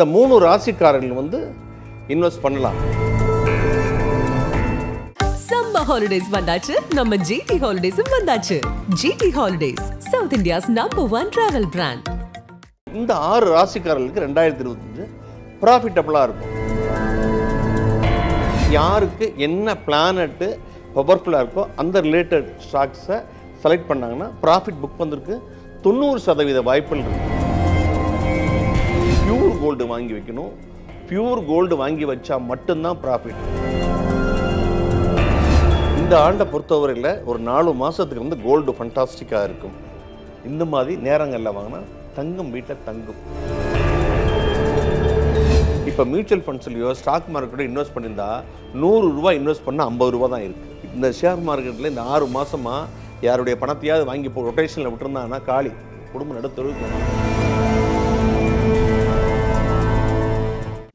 இந்த மூணு ராசிக்காரர்கள் வந்து இன்வெஸ்ட் பண்ணலாம். சம்மர் ஹாலிடேஸ் வந்தாச்சு. நம்ம ஜிடி ஹாலிடேஸும் வந்தாச்சு. GT holidays South India's number one travel brand இந்த ஆறு ராசிக்காரர்களுக்கு ரெண்டாயிரத்தி இருபத்தஞ்சு ப்ராஃபிட்டபுளாக இருக்கும். யாருக்கு என்ன பிளானட்டு பவர்ஃபுல்லாக இருக்கோ அந்த ரிலேட்டட் ஸ்டாக்ஸை செலக்ட் பண்ணாங்கன்னா ப்ராஃபிட் புக் வந்திருக்கு. தொண்ணூறு சதவீத வாய்ப்புகள் இருக்கு. பியூர் கோல்டு வாங்கி வைக்கணும். பியூர் கோல்டு வாங்கி வச்சா மட்டும்தான் ப்ராஃபிட் இந்த ஆண்டை பொறுத்தவரையில் ஒரு நாலு மாதத்துக்கு வந்து கோல்டு ஃபண்டாஸ்டிக்காக இருக்கும். இந்த மாதிரி நேரங்களில் வாங்கினா தங்கும் வீட்டில் தங்கும். இப்போ மியூச்சுவல் ஃபண்ட்ஸ்லையோ ஸ்டாக் மார்க்கெட்டோ இன்வெஸ்ட் பண்ணியிருந்தா நூறு ரூபா இன்வெஸ்ட் பண்ணால் ஐம்பது ரூபா தான் இருக்குது இந்த ஷேர் மார்க்கெட்டில் இந்த ஆறு மாதமாக யாருடைய பணத்தையாவது வாங்கி போ ரொட்டேஷனில் விட்டுருந்தாங்கன்னா காலி. குடும்பம் நடுத்தொழில்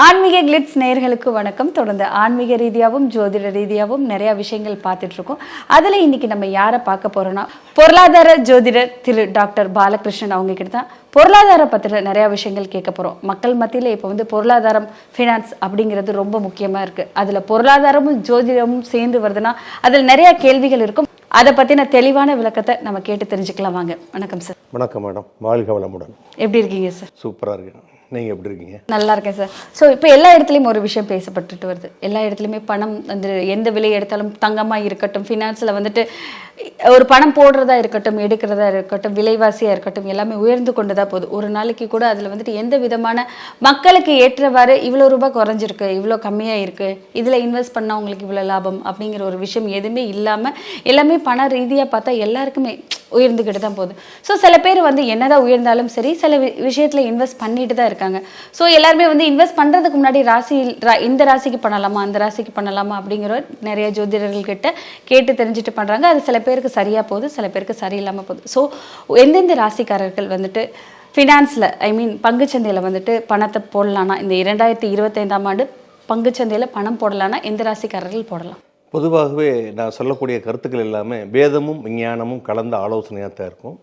ஆன்மீக கிளிட்ஸ் நேயர்களுக்கு வணக்கம். தொடர்ந்து ஆன்மீக ரீதியாகவும் ஜோதிட ரீதியாகவும் நிறைய விஷயங்கள் பார்த்துட்டு இருக்கோம் அதில் இன்னைக்கு நம்ம யாரை பார்க்க போறோம்னா பொருளாதார ஜோதிடர் திரு டாக்டர் பாலகிருஷ்ணன் அவங்க கிட்ட தான் பொருளாதார பத்திர நிறைய விஷயங்கள் கேட்க போறோம். மக்கள் மத்தியில் இப்போ வந்து பொருளாதாரம் ஃபினான்ஸ் அப்படிங்கிறது ரொம்ப முக்கியமா இருக்கு. அதுல பொருளாதாரமும் ஜோதிடமும் சேர்ந்து வருதுன்னா அதில் நிறைய கேள்விகள் இருக்கும். அதை பத்தின தெளிவான விளக்கத்தை நம்ம கேட்டு தெரிஞ்சுக்கலாம் வாங்க. வணக்கம் சார். வணக்கம் மேடம். வாழ்க வளமுடன். எப்படி இருக்கீங்க சார்? சூப்பராக இருக்கு நீங்கள் எப்படி இருக்கீங்க? நல்லா இருக்கேன் சார் ஸோ இப்போ எல்லா இடத்துலையும் ஒரு விஷயம் பேசப்பட்டுட்டு வருது. எல்லா இடத்துலையுமே பணம் வந்து எந்த விலை எடுத்தாலும் தங்கமாக இருக்கட்டும் ஃபினான்ஸில் வந்துட்டு ஒரு பணம் போடுறதா இருக்கட்டும் எடுக்கிறதா இருக்கட்டும் விலைவாசியாக இருக்கட்டும் எல்லாமே உயர்ந்து கொண்டு தான் போகுது. ஒரு நாளைக்கு கூட அதில் வந்துட்டு எந்த விதமான மக்களுக்கு ஏற்றவாறு இவ்வளோ ரூபாய் குறைஞ்சிருக்கு இவ்வளோ கம்மியாக இருக்குது இதில் இன்வெஸ்ட் பண்ணால் உங்களுக்கு இவ்வளோ லாபம் அப்படிங்கிற ஒரு விஷயம் எதுவுமே இல்லாமல் எல்லாமே பண ரீதியாக பார்த்தா எல்லாருக்குமே உயர்ந்துக்கிட்டு தான் போகுது. ஸோ சில பேர் வந்து என்னதான் உயர்ந்தாலும் சரி சில வி- இன்வெஸ்ட் பண்ணிட்டு தான் இருக்காங்க. ஸோ எல்லாருமே வந்து இன்வெஸ்ட் பண்ணுறதுக்கு முன்னாடி ராசி ரா- இந்த ராசிக்கு பண்ணலாமா அந்த ராசிக்கு பண்ணலாமா அப்படிங்கிற நிறைய ஜோதிடர்கள்கிட்ட கேட்டு தெரிஞ்சுட்டு பண்ணுறாங்க அது சில பேருக்கு சரியாக போகுது சில பேருக்கு சரியில்லாமல் போகுது. ஸோ எந்தெந்த ராசிக்காரர்கள் வந்துட்டு ஃபினான்ஸில் ஐ மீன் பங்குச்சந்தையில் வந்துட்டு பணத்தை போடலான்னா இந்த இரண்டாயிரத்தி இருபத்தைந்தாம் ஆண்டு பங்குச்சந்தையில் பணம் போடலான்னா எந்த ராசிக்காரர்கள் போடலாம்? பொதுவாகவே நான் சொல்லக்கூடிய கருத்துக்கள் எல்லாமே வேதமும் விஞ்ஞானமும் கலந்த ஆலோசனையாக தான் இருக்கும்.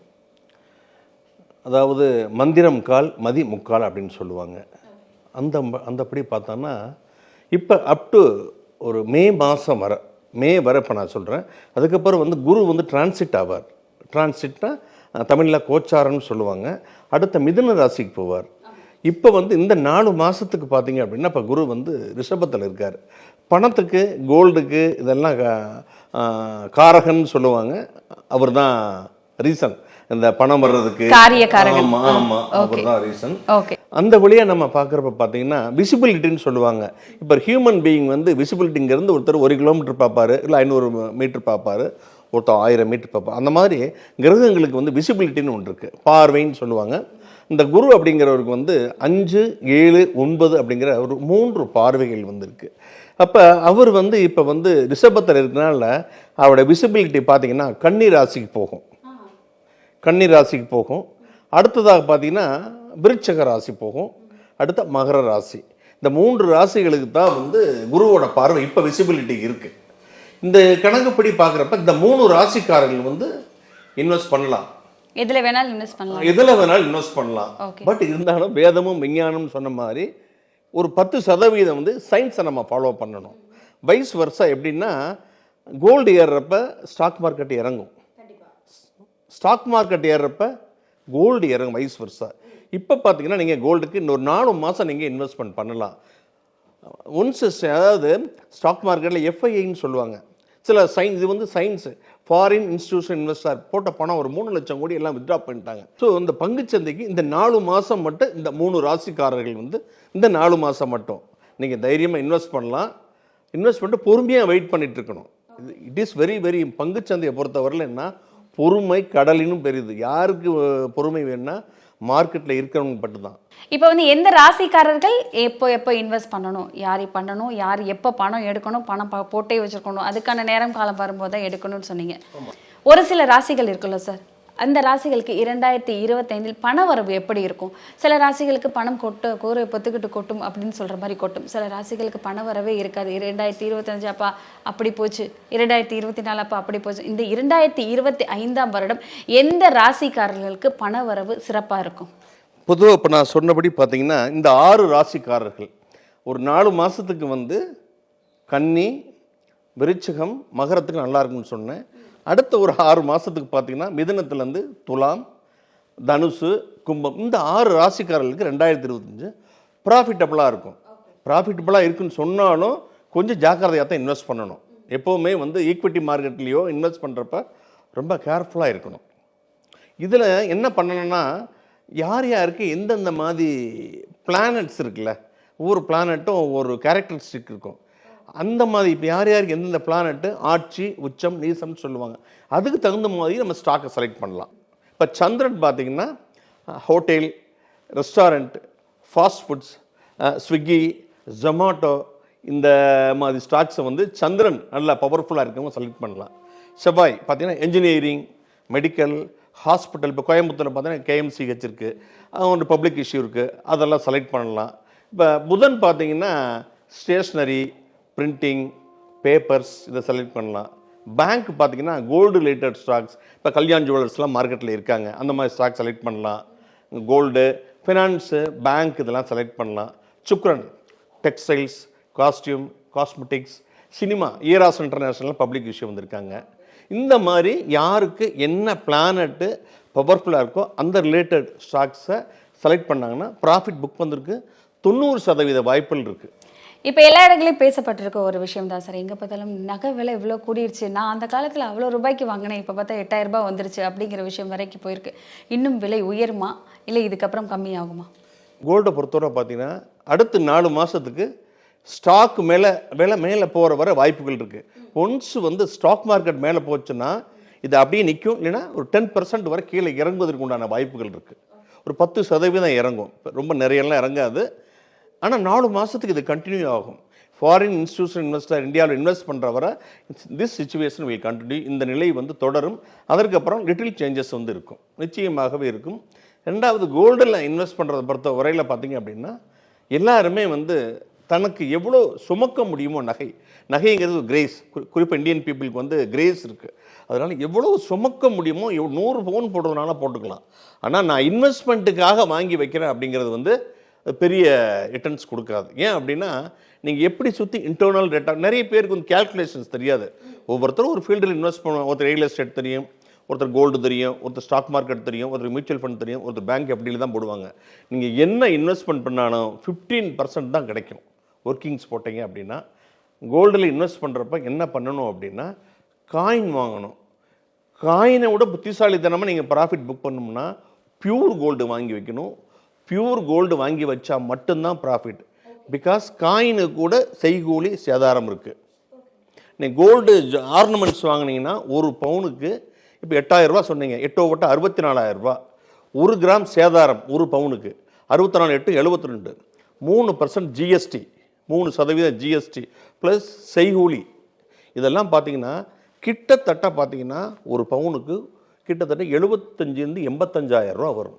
அதாவது மந்திரம் கால் மதி முக்கால் அப்படின்னு சொல்லுவாங்க. அந்த அந்தப்படி பார்த்தோன்னா இப்போ அப் டு ஒரு மே மாதம் வர மே வர இப்போ நான் சொல்கிறேன் அதுக்கப்புறம் வந்து குரு வந்து டிரான்சிட் ஆவார். டிரான்சிட்னா தமிழில் கோச்சாரம்னு சொல்லுவாங்க. அடுத்த மிதுன ராசிக்கு போவார். இப்போ வந்து இந்த நாலு மாதத்துக்கு பார்த்தீங்க அப்படின்னா இப்போ குரு வந்து ரிஷபத்தில் இருக்கார். பணத்துக்கு கோல்டுக்கு இதெல்லாம் கா- ஆ, காரகன்னு சொல்லுவாங்க. அவர் தான் ரீசன் இந்த பணம் வர்றதுக்கு. ஆமாம் ஆமாம் அவர் தான் ரீசன் ஓகே. அந்த வழியாக நம்ம பார்க்குறப்ப பார்த்தீங்கன்னா விசிபிலிட்டின்னு சொல்லுவாங்க. இப்போ ஹியூமன் பீயிங் வந்து விசிபிலிட்டிங்கிறது ஒருத்தர் ஒரு கிலோமீட்டர் பார்ப்பாரு இல்லை ஐநூறு மீட்டர் பார்ப்பாரு ஒருத்தர் ஆயிரம் மீட்டர் பார்ப்பார். அந்த மாதிரி கிரகங்களுக்கு வந்து விசிபிலிட்டின்னு ஒன்று இருக்குது பார்வைன்னு சொல்லுவாங்க. இந்த குரு அப்படிங்கிறவருக்கு வந்து அஞ்சு ஏழு ஒன்பது அப்படிங்கிற ஒரு மூன்று பார்வைகள் வந்து இருக்கு அப்போ அவர் வந்து இப்போ வந்து ரிஷபத்தில் இருக்கனால அவரோட விசிபிலிட்டி பார்த்தீங்கன்னா கன்னி ராசிக்கு போகும். கன்னி ராசிக்கு போகும். அடுத்ததாக பார்த்தீங்கன்னா விருச்சக ராசி போகும். அடுத்த மகர ராசி. இந்த மூன்று ராசிகளுக்கு தான் வந்து குருவோட பார்வை இப்போ விசிபிலிட்டி இருக்குது இந்த கணக்குப்படி பார்க்குறப்ப இந்த மூணு ராசிக்காரர்கள் வந்து இன்வெஸ்ட் பண்ணலாம். எதுல வேணாலும் இன்வெஸ்ட் பண்ணலாம். எதில் வேணாலும் இன்வெஸ்ட் பண்ணலாம். பட் இருந்தாலும் வேதமும் விஞ்ஞானமும் சொன்ன மாதிரி ஒரு பத்து சதவீதம் வந்து சயின்ஸை நம்ம ஃபாலோ பண்ணணும். வைஸ் வருஷா எப்படின்னா கோல்டு ஏறுறப்ப ஸ்டாக் மார்க்கெட் இறங்கும் ஸ்டாக் மார்க்கெட் ஏறுறப்ப கோல்டு இறங்கும் வைஸ் வருஷா இப்போ பார்த்தீங்கன்னா நீங்கள் கோல்டுக்கு இன்னொரு நாலு மாதம் நீங்கள் இன்வெஸ்ட்மெண்ட் பண்ணலாம். ஒன்ஸ் அதாவது ஸ்டாக் மார்க்கெட்டில் எஃப்ஐஐன்னு சொல்லுவாங்க. சில சயின்ஸ் இது வந்து சயின்ஸு ஃபாரின் இன்ஸ்டிடியூஷன் இன்வெஸ்டர் போட்ட பணம் ஒரு மூணு லட்சம் கோடி எல்லாம் வித்ட்ரா பண்ணிட்டாங்க. ஸோ இந்த பங்குச்சந்தைக்கு இந்த நாலு மாதம் மட்டும் இந்த மூணு ராசிக்காரர்கள் வந்து இந்த நாலு மாதம் மட்டும் நீங்கள் தைரியமாக இன்வெஸ்ட் பண்ணலாம். இன்வெஸ்ட் பண்ணிட்டு பொறுமையாக வெயிட் பண்ணிட்டு இருக்கணும். இட் இஸ் வெரி வெரி பங்குச்சந்தையை பொறுத்தவரையில் என்ன? பொறுமை கடலினும் பெரியது யாருக்கு பொறுமை வேணும்னா மார்க்கெட்டில் இருக்கிறவங்க மட்டும்தான். இப்போ வந்து எந்த ராசிக்காரர்கள் எப்போ எப்போ இன்வெஸ்ட் பண்ணணும்? யார் பண்ணணும்? யார் எப்போ பணம் எடுக்கணும்? பணம் போட்டே வச்சிருக்கணும். அதுக்கான நேரம் காலம் வரும்போது தான் எடுக்கணும்னு சொன்னீங்க. ஒரு சில ராசிகள் இருக்குல்ல சார்? அந்த ராசிகளுக்கு இரண்டாயிரத்தி இருபத்தைந்தில் பண வரவு எப்படி இருக்கும்? சில ராசிகளுக்கு பணம் கொட்ட கூரை பொத்துக்கிட்டு கொட்டும் அப்படின்னு சொல்கிற மாதிரி கொட்டும். சில ராசிகளுக்கு பண வரவே இருக்காது. இரண்டாயிரத்தி இருபத்தஞ்சு அப்பா அப்படி போச்சு. இரண்டாயிரத்தி இருபத்தி நாலு அப்பா அப்படி போச்சு. இந்த இரண்டாயிரத்தி இருபத்தி ஐந்தாம் வருடம் எந்த ராசிக்காரர்களுக்கு பண வரவு சிறப்பாக இருக்கும்? பொதுவாக இப்போ நான் சொன்னபடி பார்த்தீங்கன்னா இந்த ஆறு ராசிக்காரர்கள் ஒரு நாலு மாதத்துக்கு வந்து கன்னி விருச்சகம் மகரத்துக்கு நல்லா இருக்கும்னு சொன்னேன். அடுத்த ஒரு ஆறு மாதத்துக்கு பார்த்தீங்கன்னா மிதனத்துலேருந்து துலாம் தனுசு கும்பம் இந்த ஆறு ராசிக்காரர்களுக்கு ரெண்டாயிரத்தி இருபத்தஞ்சு ப்ராஃபிட்டபுளாக இருக்கும். ப்ராஃபிட்டபுளாக இருக்குன்னு சொன்னாலும் கொஞ்சம் ஜாக்கிரதையாக தான் இன்வெஸ்ட் பண்ணணும். எப்போவுமே வந்து ஈக்விட்டி மார்க்கெட்லேயோ இன்வெஸ்ட் பண்ணுறப்ப ரொம்ப கேர்ஃபுல்லாக இருக்கணும். இதில் என்ன பண்ணணும்னா யார் யாருக்கு எந்தெந்த மாதிரி பிளானட்ஸ் இருக்குல்ல ஒவ்வொரு பிளானட்டும் ஒவ்வொரு கேரக்டரிஸ்டிக் இருக்கும். அந்த மாதிரி இப்போ யார் யாருக்கு எந்தெந்த பிளானட்டு ஆட்சி உச்சம் நீசம்னு சொல்லுவாங்க. அதுக்கு தகுந்த மாதிரி நம்ம ஸ்டாக்கை செலக்ட் பண்ணலாம். இப்போ சந்திரன் பார்த்தீங்கன்னா hotel restaurant fast foods Swiggy Zomato இந்த மாதிரி ஸ்டாக்ஸை வந்து சந்திரன் நல்லா பவர்ஃபுல்லாக இருக்கவங்க செலக்ட் பண்ணலாம். செவ்வாய் பார்த்தீங்கன்னா என்ஜினியரிங் மெடிக்கல் ஹாஸ்பிட்டல் இப்போ கோயம்புத்தூரில் பார்த்தீங்கன்னா கேஎம்சிஹெச் இருக்குது ஒன்று பப்ளிக் இஷ்யூ இருக்குது அதெல்லாம் செலக்ட் பண்ணலாம். இப்போ புதன் பார்த்தீங்கன்னா ஸ்டேஷ்னரி பிரிண்டிங் பேப்பர்ஸ் இதை செலக்ட் பண்ணலாம். பேங்க் பார்த்தீங்கன்னா கோல்டு ரிலேட்டட் ஸ்டாக்ஸ் இப்போ கல்யாண் ஜுவல்லர்ஸ்லாம் மார்க்கெட்டில் இருக்காங்க. அந்த மாதிரி ஸ்டாக் செலக்ட் பண்ணலாம். கோல்டு ஃபினான்ஸு பேங்க் இதெல்லாம் செலக்ட் பண்ணலாம். சுக்ரன் textiles costume cosmetics cinema Eros international public issue வந்திருக்காங்க. இந்த மாதிரி யாருக்கு என்ன பிளானட்டு பவர்ஃபுல்லாக இருக்கோ அந்த ரிலேட்டட் ஸ்டாக்ஸை செலக்ட் பண்ணாங்கன்னா ப்ராஃபிட் புக் வந்திருக்கு. தொண்ணூறு சதவீத வாய்ப்புகள் இருக்குது இப்போ எல்லா இடங்களையும் பேசப்பட்டிருக்க ஒரு விஷயம் தான் சார். எங்கே பார்த்தாலும் நகை விலை இவ்வளோ கூடிருச்சு. நான் அந்த காலத்தில் அவ்வளோ ரூபாய்க்கு வாங்கினேன். இப்போ பார்த்தா எட்டாயிரம் ரூபாய் வந்துருச்சு அப்படிங்கிற விஷயம் வரைக்கும் போயிருக்கு. இன்னும் விலை உயருமா? இல்லை இதுக்கப்புறம் கம்மியாகுமா? கோல்டை பொறுத்தவரை பார்த்தீங்கன்னா அடுத்த நாலு மாதத்துக்கு ஸ்டாக் மேலே விலை மேலே போகிற வர வாய்ப்புகள் இருக்குது ஒன்ஸ் வந்து ஸ்டாக் மார்க்கெட் மேலே போச்சுன்னா இது அப்படியே நிற்கும் இல்லைன்னா ஒரு டென் பர்சன்ட் வரை கீழே இறங்குவதற்கு உண்டான வாய்ப்புகள் இருக்குது ஒரு பத்து சதவீதம் இறங்கும். ரொம்ப நிறையெல்லாம் இறங்காது. ஆனால் நாலு மாதத்துக்கு இது கண்டினியூ ஆகும். ஃபாரின் இன்ஸ்டியூஷன் இன்வெஸ்டர் இந்தியாவில் இன்வெஸ்ட் பண்ணுறவரை திஸ் சுச்சுவேஷன் வில் கண்டினியூ இந்த நிலை வந்து தொடரும். அதற்கப்புறம் லிட்டில் சேஞ்சஸ் வந்து இருக்கும். நிச்சயமாகவே இருக்கும். ரெண்டாவது கோல்டில் இன்வெஸ்ட் பண்ணுறதை பொறுத்த வரையில் பார்த்தீங்க அப்படின்னா எல்லாருமே வந்து தனக்கு எவ்வளோ சுமக்க முடியுமோ நகை. நகைங்கிறது கிரேஸ் குறிப்பாக இந்தியன் பீப்புளுக்கு வந்து கிரேஸ் இருக்குது அதனால் எவ்வளோ சுமக்க முடியுமோ எவ் நூறு பவுன் போடுறதுனால போட்டுக்கலாம். ஆனால் நான் இன்வெஸ்ட்மெண்ட்டுக்காக வாங்கி வைக்கிறேன் அப்படிங்கிறது வந்து பெரிய ரிட்டர்ன்ஸ் கொடுக்காது. ஏன் அப்படின்னா நீங்கள் எப்படி சுற்றி இன்டர்னல் ரேட்டா நிறைய பேருக்கு வந்து கேல்குலேஷன்ஸ் தெரியாது. ஒவ்வொருத்தரும் ஒரு ஃபீல்டில் இன்வெஸ்ட் பண்ணுவாங்க ஒருத்தர் ரியல் எஸ்டேட் தெரியும் ஒருத்தர் கோல்டு தெரியும் ஒருத்தர் ஸ்டாக் மார்க்கெட் தெரியும் ஒருத்தர் மியூச்சுவல் ஃபண்ட் தெரியும் ஒருத்தர் பேங்க் எப்படியில் தான் போடுவாங்க. நீங்கள் என்ன இன்வெஸ்ட்மெண்ட் பண்ணாலும் ஃபிஃப்டீன் பர்சன்ட் தான் கிடைக்கும். ஒர்க்கிங்ஸ் போட்டீங்க அப்படின்னா கோல்டில் இன்வெஸ்ட் பண்ணுறப்ப என்ன பண்ணணும் அப்படின்னா காயின் வாங்கணும். காயினை விட புத்திசாலித்தனமாக நீங்கள் ப்ராஃபிட் புக் பண்ணணும்னா பியூர் கோல்டு வாங்கி வைக்கணும். பியூர் கோல்டு வாங்கி வச்சா மட்டும்தான் ப்ராஃபிட் பிகாஸ் காயினு கூட செய்கூலி சேதாரம் இருக்குது நீங்கள் கோல்டு ஆர்னமெண்ட்ஸ் வாங்குனீங்கன்னா ஒரு பவுனுக்கு இப்போ எட்டாயிரரூபா சொன்னீங்க எட்டோ வட்ட அறுபத்தி நாலாயிரரூபா ஒரு கிராம் சேதாரம் ஒரு பவுனுக்கு அறுபத்தி நாலு எட்டு எழுபத்தி ரெண்டு மூணு பர்சன்ட் ஜிஎஸ்டி மூணு சதவீதம் ஜிஎஸ்டி ப்ளஸ் செய்கூலி. இதெல்லாம் பார்த்தீங்கன்னா கிட்டத்தட்ட பார்த்தீங்கன்னா ஒரு பவுனுக்கு கிட்டத்தட்ட எழுபத்தஞ்சிலேருந்து எண்பத்தஞ்சாயிரம் ரூபா வரும்.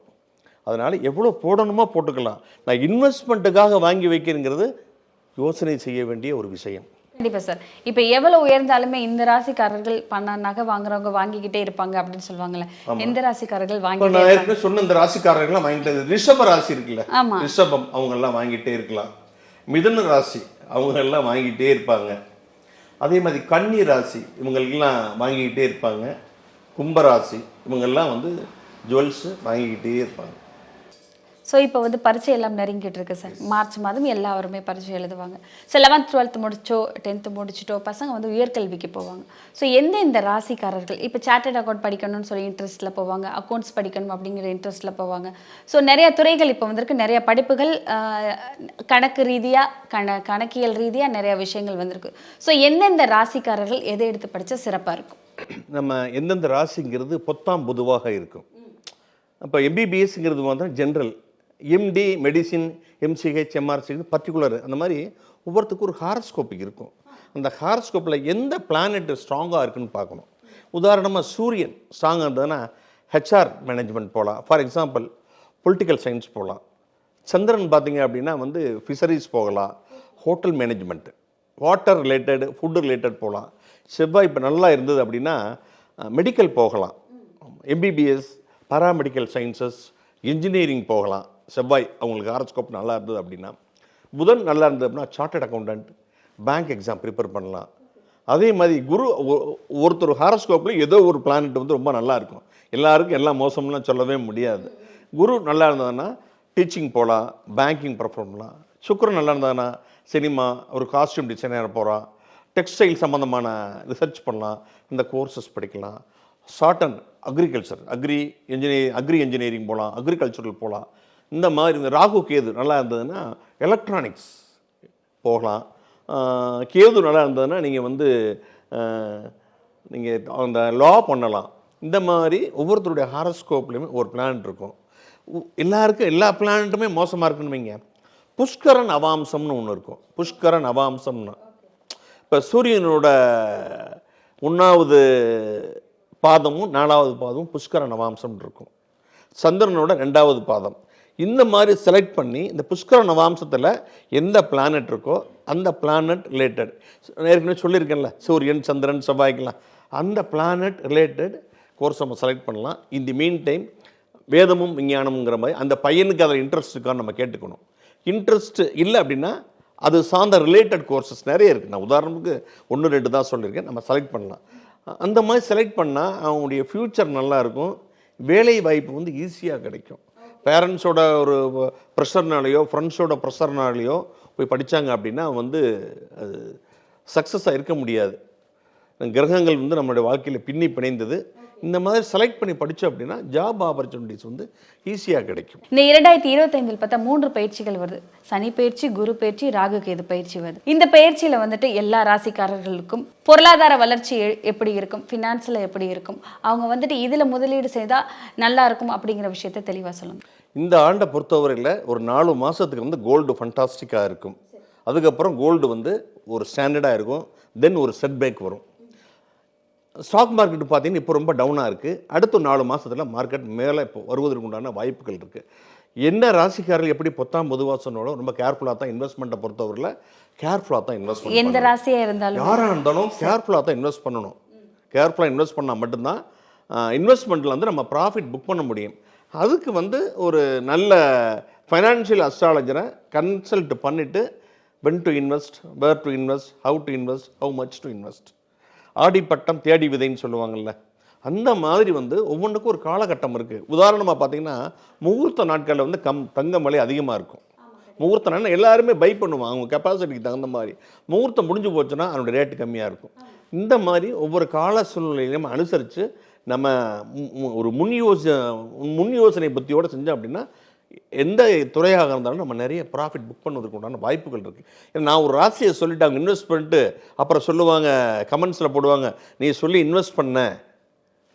அதனால் எவ்வளோ போடணுமோ போட்டுக்கலாம். நான் இன்வெஸ்ட்மெண்ட்டுக்காக வாங்கி வைக்கிறேங்கிறது யோசனை செய்ய வேண்டிய ஒரு விஷயம். கண்டிப்பா சார். இப்போ எவ்வளவு உயர்ந்தாலுமே இந்த ராசிக்காரர்கள் பண நகை வாங்குறவங்க வாங்கிக்கிட்டே இருப்பாங்க அப்படின்னு சொல்லுவாங்கல்ல. எந்த ராசிக்காரர்கள் வாங்கிட்டே நான் ஏற்கனவே சொன்ன இந்த ராசிக்காரர்கள்லாம் வாங்கிட்டு ரிஷப ராசி இருக்குல்ல. ஆமா. ரிஷபம் அவங்க எல்லாம் வாங்கிட்டே இருக்கலாம். மிதுன ராசி அவங்க எல்லாம் வாங்கிட்டே இருப்பாங்க. அதே மாதிரி கன்னி ராசி இவங்களுக்கெல்லாம் வாங்கிக்கிட்டே இருப்பாங்க. கும்பராசி இவங்கெல்லாம் வந்து ஜுவல்ஸ் வாங்கிக்கிட்டே இருப்பாங்க. ஸோ இப்போ வந்து பரீட்சை எல்லாம் நெருங்கிட்டு இருக்கு சார் மார்ச் மாதம் எல்லாருமே பரீட்சை எழுதுவாங்க. ஸோ லெவன்த் டுவெல்த் முடிச்சோ டென்த்து முடிச்சிட்டோ பசங்க வந்து உயர்கல்விக்கு போவாங்க. ஸோ எந்த இந்த ராசிக்காரர்கள் இப்போ சார்ட்டர்ட் அக்கௌண்ட் படிக்கணும்னு சொல்லி இன்ட்ரெஸ்ட்டில் போவாங்க அக்கௌண்ட்ஸ் படிக்கணும் அப்படிங்கிற இன்ட்ரெஸ்ட்டில் போவாங்க. ஸோ நிறைய துறைகள் இப்போ வந்திருக்கு நிறைய படிப்புகள் கணக்கு ரீதியாக கண கணக்கியல் ரீதியாக நிறைய விஷயங்கள் வந்திருக்கு. ஸோ எந்தெந்த ராசிக்காரர்கள் எதை எடுத்து படித்தா சிறப்பாக இருக்கும்? நம்ம எந்தெந்த ராசிங்கிறது பொத்தாம் பொதுவாக இருக்கும். அப்போ எம்பிபிஎஸ்ங்கிறது வந்து general MD medicine MCH MRC particular அந்த மாதிரி ஒவ்வொருத்துக்கும் ஒரு ஹாரஸ்கோப்பிக் இருக்கும். அந்த ஹாரஸ்கோப்பில் எந்த பிளானெட் ஸ்ட்ராங்காக இருக்குன்னு பார்க்கணும். உதாரணமாக சூரியன் ஸ்ட்ராங்காக இருந்ததுன்னா ஹெச்ஆர் மேனேஜ்மெண்ட் போகலாம் ஃபார் எக்ஸாம்பிள் பொலிட்டிக்கல் சயின்ஸ் போகலாம் சந்திரன் பார்த்தீங்க அப்படின்னா வந்து ஃபிஷரிஸ் போகலாம். Hotel management water related food related போகலாம் செவ்வாய் இப்போ நல்லா இருந்தது அப்படின்னா மெடிக்கல் போகலாம். எம்பிபிஎஸ் பாராமெடிக்கல் சயின்சஸ் இன்ஜினியரிங் போகலாம். செவ்வாய் அவங்களுக்கு ஹாரஸ்கோப் நல்லா இருந்தது அப்படின்னா புதன் நல்லா இருந்தது அப்படின்னா chartered accountant bank exam prepare பண்ணலாம். அதே மாதிரி குரு ஒருத்தர் ஹாரஸ்கோப்பில் ஏதோ ஒரு பிளானட் வந்து ரொம்ப நல்லா இருக்கும். எல்லாருக்கும் எல்லாம் மோசம்லாம் சொல்லவே முடியாது. குரு நல்லா இருந்ததுன்னா டீச்சிங் போகலாம் பேங்கிங் ப்ரிஃபர் பண்ணலாம். சுக்கிரன் நல்லா இருந்ததுன்னா சினிமா ஒரு காஸ்டியூம் டிசைனர் போகலாம் டெக்ஸ்டைல் சம்மந்தமான ரிசர்ச் பண்ணலாம் இந்த கோர்சஸ் படிக்கலாம். Short and agriculture agri engineering agri engineering போகலாம் அக்ரிகல்ச்சரல் போகலாம் இந்த மாதிரி இந்த ராகு கேது நல்லா இருந்ததுன்னா எலக்ட்ரானிக்ஸ் போகலாம். கேது நல்லா இருந்ததுன்னா நீங்கள் வந்து நீங்கள் அந்த லா பண்ணலாம். இந்த மாதிரி ஒவ்வொருத்தருடைய ஹாரஸ்கோப்லேயுமே ஒரு பிளான் இருக்கும். எல்லாருக்கும் எல்லா பிளானட்டுமே மோசமாக இருக்குன்னு வைங்க. புஷ்கரன் அவாம்சம்னு ஒன்று இருக்கும். புஷ்கரன் அவாம்சம்னு இப்போ சூரியனோட ஒன்றாவது பாதமும் நாலாவது பாதமும் புஷ்கரன் அவாம்சம்னு இருக்கும். சந்திரனோட ரெண்டாவது பாதம். இந்த மாதிரி செலக்ட் பண்ணி இந்த புஷ்கர நவாம்சத்தில் எந்த பிளானட் இருக்கோ அந்த பிளானட் ரிலேட்டட் ஏற்கனவே சொல்லியிருக்கேன்ல சூரியன் சந்திரன் செவ்வாய்க்கெல்லாம். அந்த பிளானட் ரிலேட்டட் கோர்ஸ் நம்ம செலக்ட் பண்ணலாம். இந்த மீன் டைம் வேதமும் விஞ்ஞானம்ங்கிற மாதிரி அந்த பையனுக்கு அதில் இன்ட்ரெஸ்ட் இருக்கான்னு நம்ம கேட்டுக்கணும். இன்ட்ரெஸ்ட் இல்லை அப்படின்னா அது சார்ந்த ரிலேட்டட் கோர்சஸ் நிறைய இருக்குது நான் உதாரணத்துக்கு ஒன்று ரெண்டு தான் சொல்லியிருக்கேன். நம்ம செலக்ட் பண்ணலாம். அந்த மாதிரி செலக்ட் பண்ணால் அவங்களுடைய ஃப்யூச்சர் நல்லாயிருக்கும் வேலை வாய்ப்பு வந்து ஈஸியாக கிடைக்கும். பேரண்ட்ஸோட ஒரு ப்ரெஷர்னாலேயோ ஃப்ரெண்ட்ஸோட ப்ரெஷர்னாலேயோ போய் படித்தாங்க அப்படின்னா வந்து அது சக்ஸஸாக இருக்க முடியாது. கிரகங்கள் வந்து நம்மளுடைய வாழ்க்கையில் பின்னி பிணைந்தது. இந்த மாதிரி செலக்ட் பண்ணி படித்தோம் அப்படின்னா ஜாப் ஆப்பர்ச்சுனிட்டிஸ் வந்து ஈஸியாக கிடைக்கும். இந்த இரண்டாயிரத்தி இருபத்தைந்தில் பார்த்தா மூன்று பயிற்சிகள் வருது. சனி பயிற்சி குரு பயிற்சி ராகு கேது பயிற்சி வருது. இந்த பயிற்சியில வந்துட்டு எல்லா ராசிக்காரர்களுக்கும் பொருளாதார வளர்ச்சி எப்படி இருக்கும்? ஃபினான்ஸில் எப்படி இருக்கும்? அவங்க வந்துட்டு இதுல முதலீடு செய்தா நல்லா இருக்கும் அப்படிங்கிற விஷயத்த தெளிவா சொல்லுங்க. இந்த ஆண்டை பொறுத்தவரையில் ஒரு நாலு மாதத்துக்கு வந்து கோல்டு ஃபண்டாஸ்டிக்காக இருக்கும். அதுக்கப்புறம் கோல்டு வந்து ஒரு ஸ்டாண்டர்டாக இருக்கும். தென் ஒரு செட்பேக் வரும். ஸ்டாக் மார்க்கெட் பார்த்தீங்கன்னா இப்போ ரொம்ப டவுனாக இருக்குது அடுத்த நாலு மாதத்தில் மார்க்கெட் மேலே இப்போ வருவதற்கு உண்டான வாய்ப்புகள் இருக்குது என்ன ராசிக்காரர்கள் எப்படி பொத்தாம் பொதுவாக சொன்னாலும் ரொம்ப கேர்ஃபுல்லாக தான் இன்வெஸ்ட்மெண்ட்டை பொறுத்தவரையில் கேர்ஃபுல்லாக தான் இன்வெஸ்ட்மெண்ட் எந்த ராசியா இருந்தாலும். யாராக இருந்தாலும் கேர்ஃபுல்லாக தான் இன்வெஸ்ட் பண்ணணும். கேர்ஃபுல்லாக இன்வெஸ்ட் பண்ணால் மட்டும்தான் இன்வெஸ்ட்மெண்ட்டில் வந்து நம்ம ப்ராஃபிட் புக் பண்ண முடியும். அதுக்கு வந்து ஒரு நல்ல ஃபைனான்ஷியல் அஸ்ட்ராலஜரை கன்சல்ட் பண்ணிவிட்டு when to invest where to invest how to invest how much to invest ஆடிப்பட்டம் தேடி விதைன்னு சொல்லுவாங்கல்ல. அந்த மாதிரி வந்து ஒவ்வொன்றுக்கும் ஒரு காலகட்டம் இருக்குது உதாரணமாக பார்த்தீங்கன்னா முகூர்த்த நாட்களில் வந்து கம் தங்கம் விலை அதிகமாக இருக்கும். முகூர்த்த நாள் எல்லாருமே பை பண்ணுவாங்க. அவங்க கெப்பாசிட்டிக்கு தகுந்த மாதிரி. முகூர்த்தம் முடிஞ்சு போச்சுன்னா அதனுடைய ரேட்டு கம்மியாக இருக்கும். இந்த மாதிரி ஒவ்வொரு கால சூழ்நிலையிலும் அனுசரித்து நம்ம மு- ஒரு முன் யோச முன் யோசனை புத்தியோடு செஞ்சோம் அப்படின்னா எந்த துறையாக இருந்தாலும் நம்ம நிறைய ப்ராஃபிட் புக் பண்ணுவதற்கு உண்டான வாய்ப்புகள் இருக்குது ஏன்னா நான் ஒரு ராசியை சொல்லிட்டு அவங்க இன்வெஸ்ட் பண்ணிட்டு அப்புறம் சொல்லுவாங்க கமெண்ட்ஸில் போடுவாங்க நீ சொல்லி இன்வெஸ்ட் பண்ண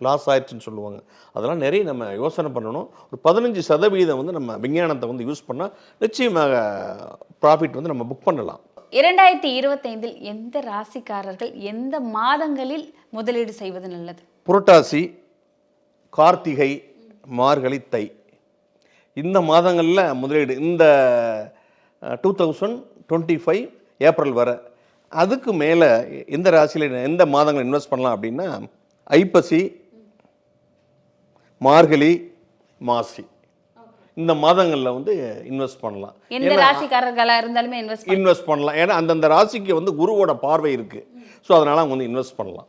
லாஸ் ஆயிடுச்சுன்னு சொல்லுவாங்க. அதெல்லாம் நிறைய நம்ம யோசனை பண்ணணும். ஒரு பதினஞ்சு சதவீதம் வந்து நம்ம விஞ்ஞானத்தை வந்து யூஸ் பண்ணால் நிச்சயமாக ப்ராஃபிட் வந்து நம்ம புக் பண்ணலாம். இரண்டாயிரத்தி இருபத்தைந்தில் எந்த ராசிக்காரர்கள் எந்த மாதங்களில் முதலீடு செய்வது நல்லது? புரட்டாசி கார்த்திகை மார்கழி தை. இந்த மாதங்களில் முதலீடு இந்த two thousand twenty five April வரை அதுக்கு மேலே எந்த ராசியில் எந்த மாதங்கள் இன்வெஸ்ட் பண்ணலாம் அப்படின்னா ஐப்பசி மார்கழி மாசி. இந்த மாதங்களில் வந்து இன்வெஸ்ட் பண்ணலாம். எந்த ராசிக்காரர்களா இருந்தாலுமே இன்வெஸ்ட் இன்வெஸ்ட் பண்ணலாம். ஏன்னா அந்தந்த ராசிக்கு வந்து குருவோட பார்வை இருக்குது ஸோ அதனால் அவங்க வந்து இன்வெஸ்ட் பண்ணலாம்.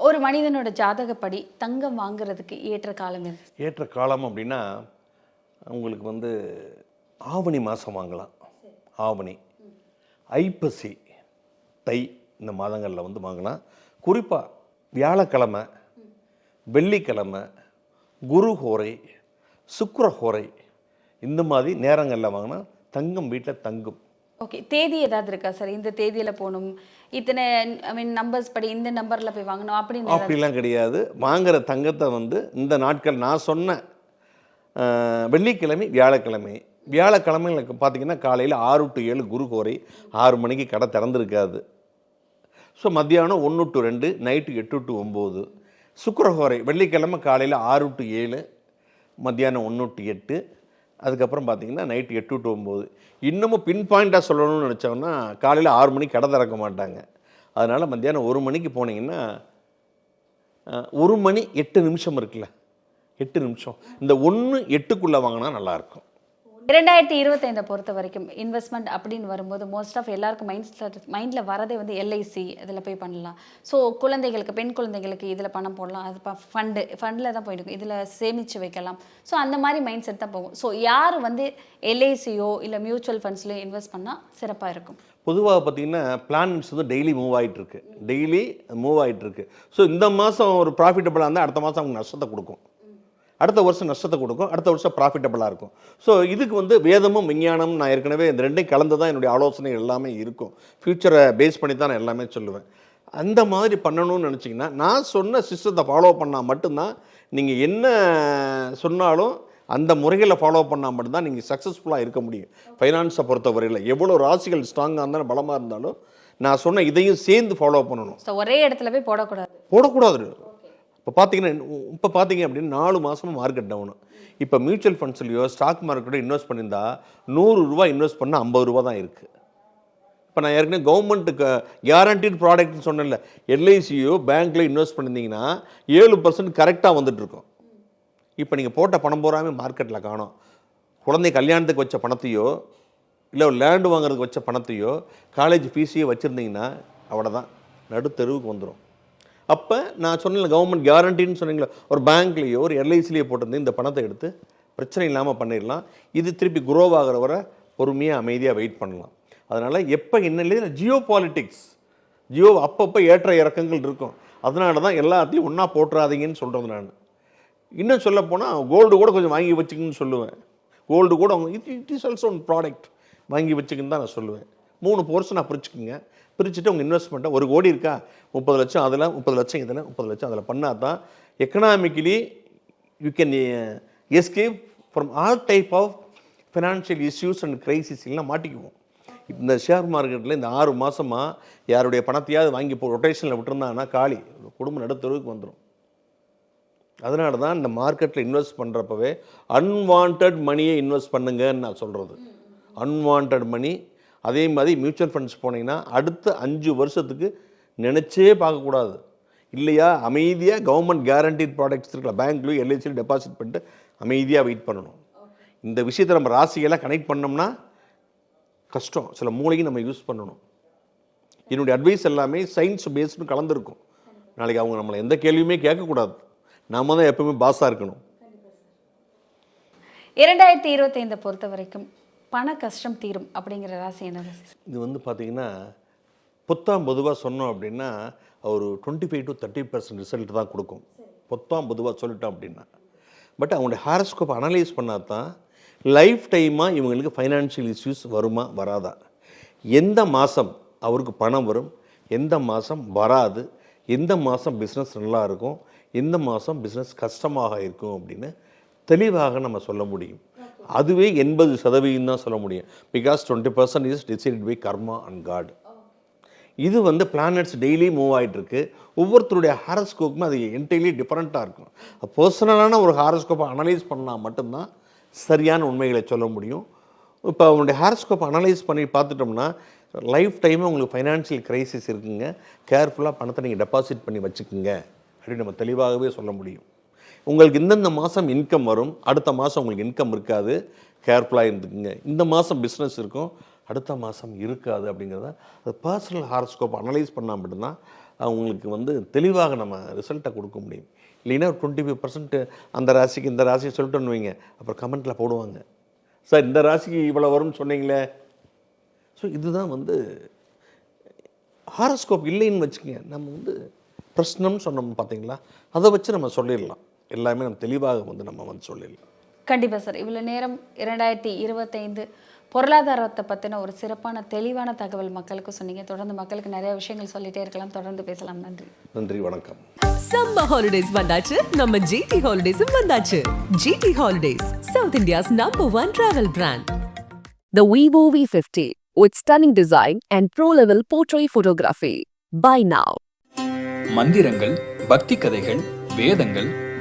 ஒரு மனிதனோட ஜாதகப்படி தங்கம் வாங்குறதுக்கு ஏற்ற காலம் ஏற்ற காலம் அப்படின்னா உங்களுக்கு வந்து ஆவணி மாதம் வாங்கலாம். ஆவணி. ஐப்பசி தை இந்த மாதங்களில் வந்து வாங்கலாம் குறிப்பாக வியாழக்கிழமை வெள்ளிக்கிழமை குரு ஹோரை சுக்கிர ஹோரை இந்த மாதிரி நேரங்களில் வாங்கினா தங்கம் வீட்டில் தங்கும். ஓகே தேதி ஏதாவது இருக்கா சார்? இந்த தேதியில போகணும். இத்தனை ஐ மீன் நம்பர்ஸ் படி இந்த நம்பர்ல போய் வாங்கணும் அப்படின்னு அப்படிலாம் கிடையாது. வாங்குற தங்கத்தை வந்து இந்த நாட்கள் நான் சொன்ன அஹ், வெள்ளிக்கிழமை வியாழக்கிழமை. வியாழக்கிழமைகளுக்கு பார்த்தீங்கன்னா காலையில் ஆறு டு ஏழு குரு கோரை ஆறு மணிக்கு கடை திறந்துருக்காது. ஸோ மத்தியானம் ஒன்று டு ரெண்டு நைட்டு எட்டு டு ஒம்பது. சுக்கிரஹோரை வெள்ளிக்கிழமை காலையில் ஆறு டு ஏழு மத்தியானம் ஒன்று டு எட்டு அதுக்கப்புறம் பார்த்திங்கன்னா நைட்டு எட்டு டு ஒம்பது. இன்னமும் பின் பாயிண்ட்டாக சொல்லணும்னு நினச்சோம்னா காலையில் ஆறு மணிக்கு கடை திறக்க மாட்டாங்க. அதனால் மத்தியானம் ஒரு மணிக்கு போனீங்கன்னா ஒரு மணி எட்டு நிமிஷம் இருக்குல்ல. எட்டு நிமிஷம். இந்த ஒன்று எட்டுக்குள்ளே வாங்கினா நல்லாயிருக்கும். இரண்டாயிரத்தி இருபத்தைந்தை பொறுத்த வரைக்கும் இன்வெஸ்ட்மெண்ட் அப்படின்னு வரும்போது மோஸ்ட் ஆஃப் எல்லாருக்கும் மைண்ட் மைண்டில் வரதே வந்து எல்ஐசி இதில் போய் பண்ணலாம். ஸோ குழந்தைகளுக்கு பெண் குழந்தைகளுக்கு இதில் பணம் போடலாம். அது ஃபண்டு ஃபண்டில் தான் போயிட்டு இதில் சேமித்து வைக்கலாம். ஸோ அந்த மாதிரி மைண்ட் செட் தான் போகும். ஸோ யார் வந்து எல்ஐசியோ இல்லை மியூச்சுவல் ஃபண்ட்ஸ்லையோ இன்வெஸ்ட் பண்ணால் சிறப்பாக இருக்கும். பொதுவாக பார்த்தீங்கன்னா பிளான்ஸ் வந்து டெய்லி மூவ் ஆயிட்டு இருக்கு டெய்லி மூவ் ஆயிட்டு இருக்கு ஸோ இந்த மாதம் ஒரு ப்ராஃபிட்டபுளாக இருந்தால் அடுத்த மாதம் அவங்க நஷ்டத்தை கொடுக்கும். அடுத்த வருஷம் நஷ்டத்தை கொடுக்கும் அடுத்த வருஷம் ப்ராஃபிட்டபுளாக இருக்கும். ஸோ இதுக்கு வந்து வேதமும் விஞ்ஞானமும் நான் ஏற்கனவே இந்த ரெண்டையும் கலந்து தான் என்னுடைய ஆலோசனை எல்லாமே இருக்கும். ஃப்யூச்சரை பேஸ் பண்ணி தான் நான் எல்லாமே சொல்லுவேன். அந்த மாதிரி பண்ணணும்னு நினச்சிங்கன்னா நான் சொன்ன சிஸ்டத்தை ஃபாலோ பண்ணால் மட்டும்தான் நீங்கள் என்ன சொன்னாலும் அந்த முறைகளை ஃபாலோ பண்ணால் மட்டும்தான் நீங்கள் சக்ஸஸ்ஃபுல்லாக இருக்க முடியும். ஃபைனான்ஸை பொறுத்தவரையில் எவ்வளோ ராசிகள் ஸ்ட்ராங்காக இருந்தாலும் பலமாக இருந்தாலும் நான் சொன்ன இதையும் சேர்ந்து ஃபாலோ பண்ணணும். ஒரே இடத்துல போய் போடக்கூடாது. போடக்கூடாது. இப்போ பார்த்தீங்கன்னா இப்போ பார்த்தீங்க அப்படின்னா நாலு மாதமும் மார்க்கெட் டவுனு இப்போ மியூச்சுவல் ஃபண்ட்ஸ்லையோ ஸ்டாக் மார்க்கெட்டோ இன்வெஸ்ட் பண்ணியிருந்தா நூறு ரூபா இன்வெஸ்ட் பண்ணால் ஐம்பது ரூபா தான் இருக்குது இப்போ நான் ஏற்கனவே கவர்மெண்ட்டுக்கு கேரண்டீட் ப்ராடக்ட்னு சொன்னேன்ல எல்ஐசியோ பேங்க்கில் இன்வெஸ்ட் பண்ணியிருந்தீங்கன்னா ஏழு பர்சன்ட் கரெக்டாக வந்துட்டுருக்கோம். இப்போ நீங்கள் போட்ட பணம் போகாமல் மார்க்கெட்டில் காணும். குழந்தை கல்யாணத்துக்கு வச்ச பணத்தையோ இல்லை ஒரு லேண்டு வாங்குறதுக்கு வச்ச பணத்தையோ காலேஜ் ஃபீஸையோ வச்சுருந்தீங்கன்னா அவ்வளோதான் நடுத்தெருவுக்கு வந்துடும் அப்போ நான் சொன்ன கவர்மெண்ட் கேரண்டின்னு சொன்னீங்களா ஒரு பேங்க்லேயோ ஒரு எல்ஐசிலேயோ போட்டிருந்து இந்த பணத்தை எடுத்து பிரச்சனை இல்லாமல் பண்ணிடலாம். இது திருப்பி குரோவ் ஆகிற வரை பொறுமையாக அமைதியாக வெயிட் பண்ணலாம். அதனால் எப்போ என்ன ஜியோ பாலிட்டிக்ஸ் ஜியோ அப்பப்போ ஏற்ற இறக்கங்கள் இருக்கும். அதனால தான் எல்லாத்தையும் ஒன்றா போட்டுறாதீங்கன்னு சொல்கிறது நான். இன்னும் சொல்ல போனால் கோல்டு கூட கொஞ்சம் வாங்கி வச்சுக்கணும்னு சொல்லுவேன். கோல்டு கூட அவங்க it it is also one product வாங்கி வச்சுக்கன்னு தான் நான் சொல்லுவேன். மூணு போர்ஷனாக பிரிச்சுக்குங்க. பிரிச்சுட்டு உங்கள் இன்வெஸ்ட்மெண்ட்டை ஒரு கோடி இருக்கா? முப்பது லட்சம் அதில் முப்பது லட்சம் இதில் முப்பது லட்சம் அதில் பண்ணால் தான் economically you can escape from all type of financial issues and crisis எல்லாம் மாட்டிக்குவோம். இந்த ஷேர் மார்க்கெட்டில் இந்த ஆறு மாதமாக யாருடைய பணத்தையாவது வாங்கி இப்போ ரொட்டேஷனில் விட்டுருந்தாங்கன்னா காலி. குடும்பம் நடுத்தருவுக்கு வந்துடும் அதனால தான் இந்த மார்க்கெட்டில் இன்வெஸ்ட் பண்ணுறப்பவே அன்வான்ட் மணியை இன்வெஸ்ட் பண்ணுங்கன்னு நான் சொல்கிறது அன்வான்ட் மணி அதே மாதிரி மியூச்சுவல் ஃபண்ட்ஸ் போனீங்கன்னா அடுத்த அஞ்சு வருஷத்துக்கு நினச்சே பார்க்கக்கூடாது. இல்லையா? அமைதியாக கவர்மெண்ட் கேரண்டீட் ப்ராடக்ட்ஸ் இருக்கல பேங்க்லையும் எல்ஐசியில் டெபாசிட் பண்ணிட்டு அமைதியாக வெயிட் பண்ணணும். இந்த விஷயத்தை நம்ம ராசியெல்லாம் கனெக்ட் பண்ணோம்னா கஷ்டம். சில மூளையும் நம்ம யூஸ் பண்ணணும். என்னுடைய அட்வைஸ் எல்லாமே சயின்ஸ் பேஸ்டு கலந்துருக்கும். நாளைக்கு அவங்க நம்மளை எந்த கேள்வியுமே கேட்கக்கூடாது. நாம தான் எப்பவுமே பாஸாக இருக்கணும். இரண்டாயிரத்தி இருபத்தைந்தை பொறுத்த வரைக்கும் பண கஷ்டம் தீரும் அப்படிங்கிற ராசி என்ன ராசி? இது வந்து பார்த்தீங்கன்னா பொத்தாம் பொதுவாக சொன்னோம் அப்படின்னா ஒரு twenty five to thirty percent result தான் கொடுக்கும். பொத்தாம் பொதுவாக சொல்லிட்டோம் அப்படின்னா. பட் அவங்களுடைய ஹாரஸ்கோப் அனலைஸ் பண்ணால் தான் லைஃப் டைமாக இவங்களுக்கு ஃபைனான்ஷியல் இஷ்யூஸ் வருமா வராதா? எந்த மாதம் அவருக்கு பணம் வரும் எந்த மாதம் வராது எந்த மாதம் பிஸ்னஸ் நல்லா இருக்கும் எந்த மாதம் பிஸ்னஸ் கஷ்டமாக இருக்கும் அப்படின்னு தெளிவாக நம்ம சொல்ல முடியும். அதுவே எண்பது சதவீதம் தான் சொல்ல முடியும். Because twenty percent is decide by karma and god இது வந்து பிளானட்ஸ் டெய்லி மூவ் ஆகிட்டுருக்கு ஒவ்வொருத்தருடைய ஹாரஸ்கோப்புமே அது என்டைலி டிஃப்ரெண்ட்டாக இருக்கும். பர்சனலான ஒரு ஹாரஸ்கோப்பை அனலைஸ் பண்ணால் மட்டும்தான் சரியான உண்மைகளை சொல்ல முடியும். இப்போ அவனுடைய ஹாரஸ்கோப்பை அனலைஸ் பண்ணி பார்த்துட்டோம்னா லைஃப் டைமே உங்களுக்கு ஃபைனான்ஷியல் க்ரைசிஸ் இருக்குங்க. கேர்ஃபுல்லாக பணத்தை நீங்கள் டெபாசிட் பண்ணி வச்சுக்கோங்க. அப்படின்னு நம்ம தெளிவாகவே சொல்ல முடியும். உங்களுக்கு இந்தந்த மாதம் இன்கம் வரும் அடுத்த மாதம் உங்களுக்கு இன்கம் இருக்காது. கேர்ஃபுல்லாக இருந்துக்குங்க. இந்த மாதம் பிஸ்னஸ் இருக்கும் அடுத்த மாதம் இருக்காது அப்படிங்கிறத அது பர்சனல் ஹாரஸ்கோப் அனலைஸ் பண்ணால் மட்டும்தான் அவங்களுக்கு வந்து தெளிவாக நம்ம ரிசல்ட்டை கொடுக்க முடியும். இல்லைன்னா ஒரு டுவெண்ட்டி ஃபைவ் பர்சன்ட் அந்த ராசிக்கு இந்த ராசியை சொல்லிட்டோன்னு வைங்க அப்புறம் கமெண்ட்டில் போடுவாங்க. சார் இந்த ராசிக்கு இவ்வளோ வரும்னு சொன்னீங்களே. ஸோ இதுதான் வந்து ஹாரஸ்கோப் இல்லைன்னு வச்சுக்கோங்க. நம்ம வந்து பிரശ്னம்னு சொன்னோம் பார்த்தீங்களா அதை வச்சு நம்ம சொல்லிடலாம். எல்லாமே நம்ம தெளிவாக வந்து நம்ம வந்து சொல்லிடலாம். கண்டிப்பா சார். இவ்வளோ நேரம் இரண்டாயிரத்தி இருபத்தைந்து பொருளாதாரத்தை பற்றின ஒரு சிறப்பான தெளிவான தகவல் மக்களுக்கு சொன்னீங்க. தொடர்ந்து மக்களுக்கு நிறைய விஷயங்கள் சொல்லிட்டே இருக்கலாம். தொடர்ந்து பேசலாம். நன்றி. நன்றி. வணக்கம். சம்மர் ஹாலிடேஸ் வந்தாச்சு. நம்ம ஜிடி ஹாலிடேஸும் வந்தாச்சு. GT holidays South India's number one travel brand The Vivo V50 with stunning design and pro-level portrait photography. Buy now. மந்திரங்கள் பக்தி கதைகள் வேதங்கள்